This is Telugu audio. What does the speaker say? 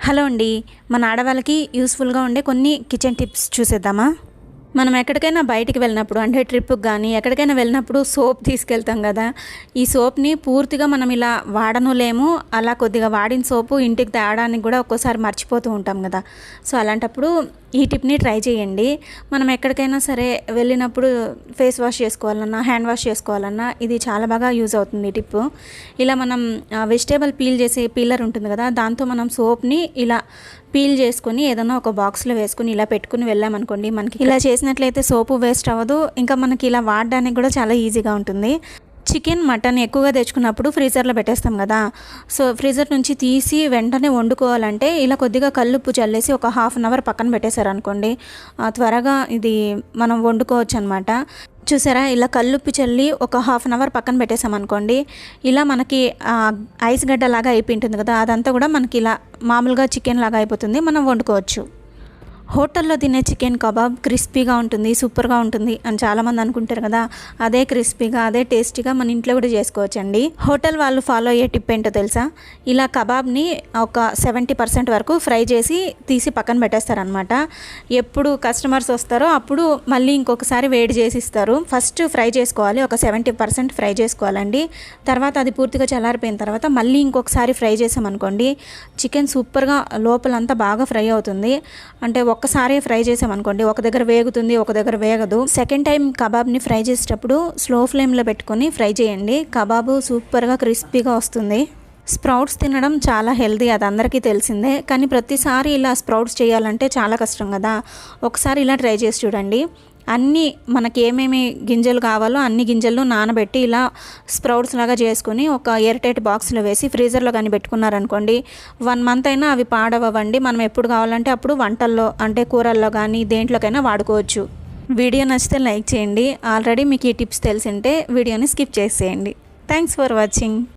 హలో అండి మన ఆడవాళ్ళకి యూస్ఫుల్గా ఉండే కొన్ని కిచెన్ టిప్స్ చూసేద్దామా? మనం ఎక్కడికైనా బయటికి వెళ్ళినప్పుడు అంటే ట్రిప్కి కానీ ఎక్కడికైనా వెళ్ళినప్పుడు సోప్ తీసుకెళ్తాం కదా. ఈ సోప్ని పూర్తిగా మనం ఇలా వాడను లేము అలా కొద్దిగా వాడిన సోపు ఇంటికి తేవడానికి కూడా ఒక్కోసారి మర్చిపోతూ ఉంటాం కదా. సో అలాంటప్పుడు ఈ టిప్ని ట్రై చేయండి. మనం ఎక్కడికైనా సరే వెళ్ళినప్పుడు ఫేస్ వాష్ చేసుకోవాలన్నా హ్యాండ్ వాష్ చేసుకోవాలన్నా ఇది చాలా బాగా యూజ్ అవుతుంది ఈ టిప్ ఇలా మనం వెజిటేబుల్ పీల్ చేసే పీలర్ ఉంటుంది కదా దాంతో మనం సోప్ని ఇలా పీల్ చేసుకుని ఏదైనా ఒక బాక్స్లో వేసుకుని ఇలా పెట్టుకుని వెళ్ళామనుకోండి మనకి ఇలా చేసినట్లయితే సోపు వేస్ట్ అవ్వదు. ఇంకా మనకి ఇలా వాడడానికి కూడా చాలా ఈజీగా ఉంటుంది. చికెన్ మటన్ ఎక్కువగా తెచ్చుకున్నప్పుడు ఫ్రీజర్లో పెట్టేస్తాం కదా. సో ఫ్రీజర్ నుంచి తీసి వెంటనే వండుకోవాలంటే ఇలా కొద్దిగా కల్లుప్పు చల్లేసి ఒక హాఫ్ అన్ అవర్ పక్కన పెట్టేశారనుకోండి త్వరగా ఇది మనం వండుకోవచ్చు అనమాట చూసారా? ఇలా కల్లుప్పు చల్లి ఒక హాఫ్ అన్ అవర్ పక్కన పెట్టేసామనుకోండి ఇలా మనకి ఐస్ గడ్డ లాగా అయిపోయి ఉంటుంది కదా అదంతా కూడా మనకి ఇలా మామూలుగా చికెన్ లాగా అయిపోతుంది మనం వండుకోవచ్చు. హోటల్లో తినే చికెన్ కబాబ్ క్రిస్పీగా ఉంటుంది సూపర్గా ఉంటుంది అని చాలామంది అనుకుంటారు కదా. అదే క్రిస్పీగా అదే టేస్టీగా మన ఇంట్లో కూడా చేసుకోవచ్చండి. హోటల్ వాళ్ళు ఫాలో అయ్యే టిప్ ఏంటో తెలుసా? ఇలా కబాబ్ని ఒక సెవెంటీ పర్సెంట్ వరకు ఫ్రై చేసి తీసి పక్కన పెట్టేస్తారనమాట ఎప్పుడు కస్టమర్స్ వస్తారో అప్పుడు మళ్ళీ ఇంకొకసారి వేడి చేసి ఇస్తారు ఫస్ట్ ఫ్రై చేసుకోవాలి ఒక సెవెంటీ పర్సెంట్ ఫ్రై చేసుకోవాలండి. తర్వాత అది పూర్తిగా చల్లారిపోయిన తర్వాత మళ్ళీ ఇంకొకసారి ఫ్రై చేసామనుకోండి చికెన్ సూపర్గా లోపలంతా బాగా ఫ్రై అవుతుంది. అంటే ఒక్కసారి ఫ్రై చేసామనుకోండి ఒక దగ్గర వేగుతుంది ఒక దగ్గర వేగదు. సెకండ్ టైం కబాబ్ని ఫ్రై చేసేటప్పుడు స్లో ఫ్లేమ్లో పెట్టుకొని ఫ్రై చేయండి. కబాబు సూపర్గా క్రిస్పీగా వస్తుంది. స్ప్రౌట్స్ తినడం చాలా హెల్దీ అది అందరికీ తెలిసిందే. కానీ ప్రతిసారి ఇలా స్ప్రౌట్స్ చేయాలంటే చాలా కష్టం కదా. ఒకసారి ఇలా ట్రై చేసి చూడండి. అన్నీ మనకి ఏమేమి గింజలు కావాలో అన్ని గింజలను నానబెట్టి ఇలా స్ప్రౌట్స్ లాగా చేసుకుని ఒక ఎయిర్టైట్ బాక్స్లో వేసి ఫ్రీజర్లో కానీ పెట్టుకున్నారనుకోండి వన్ మంత్ అయినా అవి పాడవ్వండి. మనం ఎప్పుడు కావాలంటే అప్పుడు వంటల్లో అంటే కూరల్లో కానీ దేంట్లోకైనా వాడుకోవచ్చు. వీడియో నచ్చితే లైక్ చేయండి. ఆల్రెడీ మీకు ఈ టిప్స్ తెలిసింటే వీడియోని స్కిప్ చేసేయండి. Thanks for watching.